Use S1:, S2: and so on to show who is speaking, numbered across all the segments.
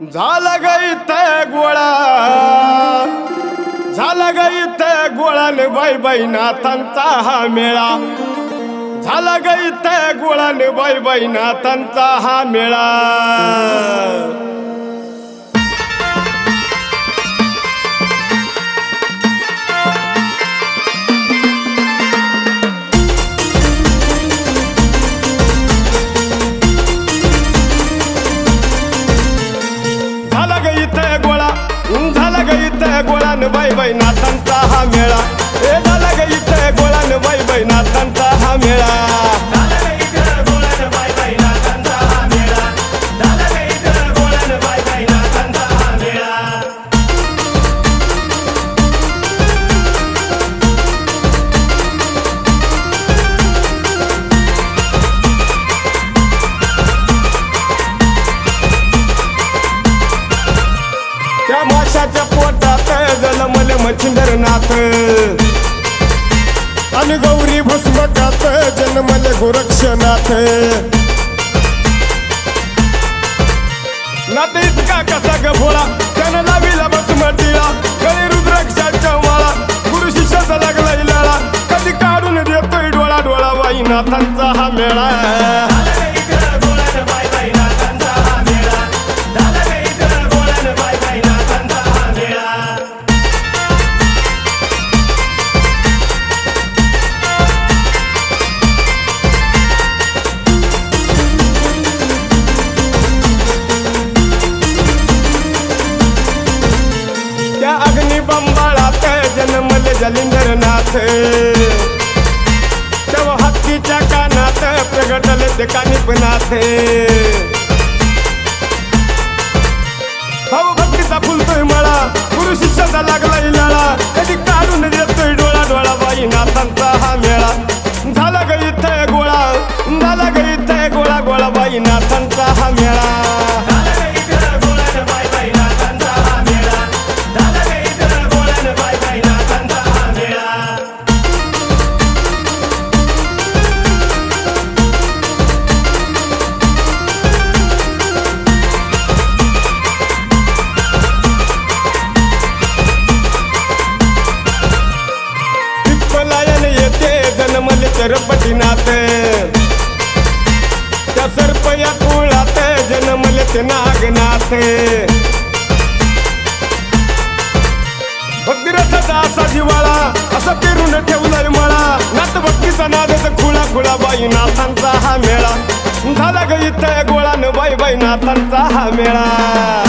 S1: झाला गाई त्या गोळा. झाला गाई त्या गोळाने बाई बाई नाथांचा हा मेळा. झाला गाई त्या गोळाने बाई बाई नाथांचा हा मेळा. इथं गोळा. झाला ग इथं गोळान बाई बाई नाथांचा हा मेळा. ए झाला ग इथं गोळान बाई बाई नाथांचा त्या माशाच्या पोटात जलमल मच्छिंदर नाथ. आणि गौरी भस्मकात जन्मल गोरक्षनाथ. नाथ इतका कसा ग भोळा त्यानं लाविला भस्मटीला गळे रुद्राक्षाच्या माळा गुरु शिष्याचा लागला इलाळा कधी काढून देतोय डोळा डोळा वाई नाथांचा हा मेळा. तेव्हा हत्तीच्या कानात प्रगटले ते कानिपनाथ भाऊ भक्तीचा फुलतोय मळा गुरु शिष्याचा लागला इलाळा कधी काढून देतोय डोळा डोळा बाई नाथांचा हा मेळा. झाला ग इथं गोळा झाला ग इथं गोळा गोळा बाई नाथांचा हा मेळा. जन्मले चरपटीनाथ त्या सर्प या कुळात जन्मले ते नागनाथ. भक्तिरसाचा असा जिवाळा असा पेरून ठेवलाय मळा. नात भक्तीचा नादच खुळा खुळा बाई नाथांचा हा मेळा. झाला ग इथं गोळा न बाई बाई नाथांचा हा मेळा.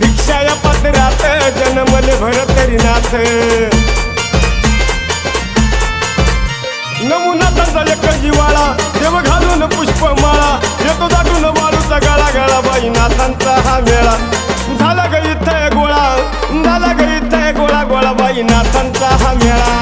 S1: भिक्षा या पत्रात जन्मले भरतरी नाथ। नमुना त्यांचा एक जिवाळा देव घालून पुष्पमाळा येतो दाटून वाळूचा गळा गळा बाई नाथांचा हा मेळा। झाला ग इथं गोळा झाला ग इथं गोळा गोळा बाई नाथांचा हा मेळा।